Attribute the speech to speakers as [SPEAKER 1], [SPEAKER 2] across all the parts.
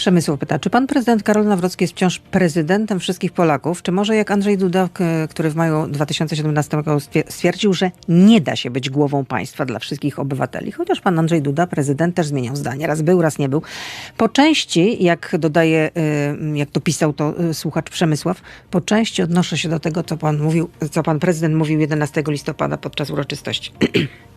[SPEAKER 1] Przemysł pyta, czy pan prezydent Karol Nawrocki jest wciąż prezydentem wszystkich Polaków, czy może jak Andrzej Duda, który w maju 2017 roku stwier- stwierdził, że nie da się być głową państwa dla wszystkich obywateli, chociaż pan Andrzej Duda, prezydent, też zmieniał zdanie. Raz był, raz nie był. Po części, jak dodaje, y, jak to pisał to y, słuchacz Przemysław, po części odnoszę się do tego, co pan mówił, co pan prezydent mówił 11 listopada podczas uroczystości.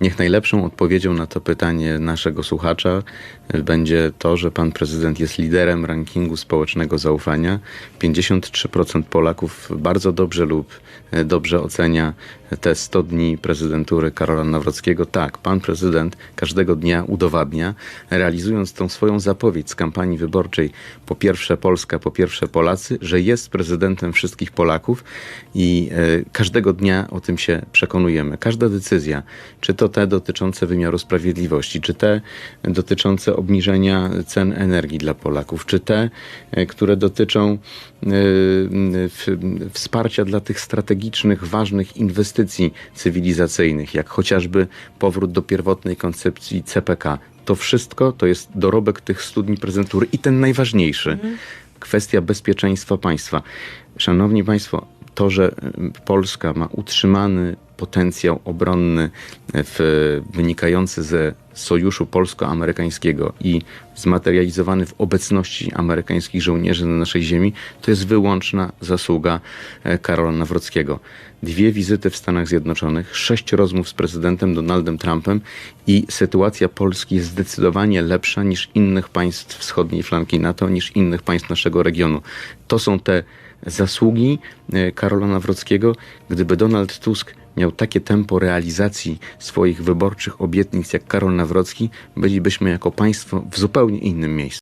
[SPEAKER 2] Niech najlepszą odpowiedzią na to pytanie naszego słuchacza e, będzie to, że pan prezydent jest liderem rankingu społecznego zaufania. 53% Polaków bardzo dobrze lub e, dobrze ocenia te 100 dni prezydentury Karola Nawrockiego. Tak, pan prezydent każdego dnia udowadnia, realizując tą swoją zapowiedź z kampanii wyborczej po pierwsze Polska, po pierwsze Polacy, że jest prezydentem wszystkich Polaków i e, każdego dnia o tym się przekonujemy. Każda decyzja, czy to te dotyczące wymiaru sprawiedliwości, czy te dotyczące obniżenia cen energii dla Polaków, czy te, e, które dotyczą e, wsparcia dla tych strategicznych, ważnych inwestycji cywilizacyjnych, jak chociażby powrót do pierwotnej koncepcji CPK. To wszystko to jest dorobek tych studni prezentury i ten najważniejszy, kwestia bezpieczeństwa państwa. Szanowni Państwo, to, że y, Polska ma utrzymany potencjał obronny w, wynikający ze sojuszu polsko-amerykańskiego i zmaterializowany w obecności amerykańskich żołnierzy na naszej ziemi, to jest wyłączna zasługa e, Karola Nawrockiego. Dwie wizyty w Stanach Zjednoczonych, sześć rozmów z prezydentem Donaldem Trumpem i sytuacja Polski jest zdecydowanie lepsza niż innych państw wschodniej flanki NATO, niż innych państw naszego regionu. To są te zasługi e, Karola Nawrockiego. Gdyby Donald Tusk miał takie tempo realizacji swoich wyborczych obietnic jak Karol Nawrocki, bylibyśmy jako państwo w zupełnie innym miejscu.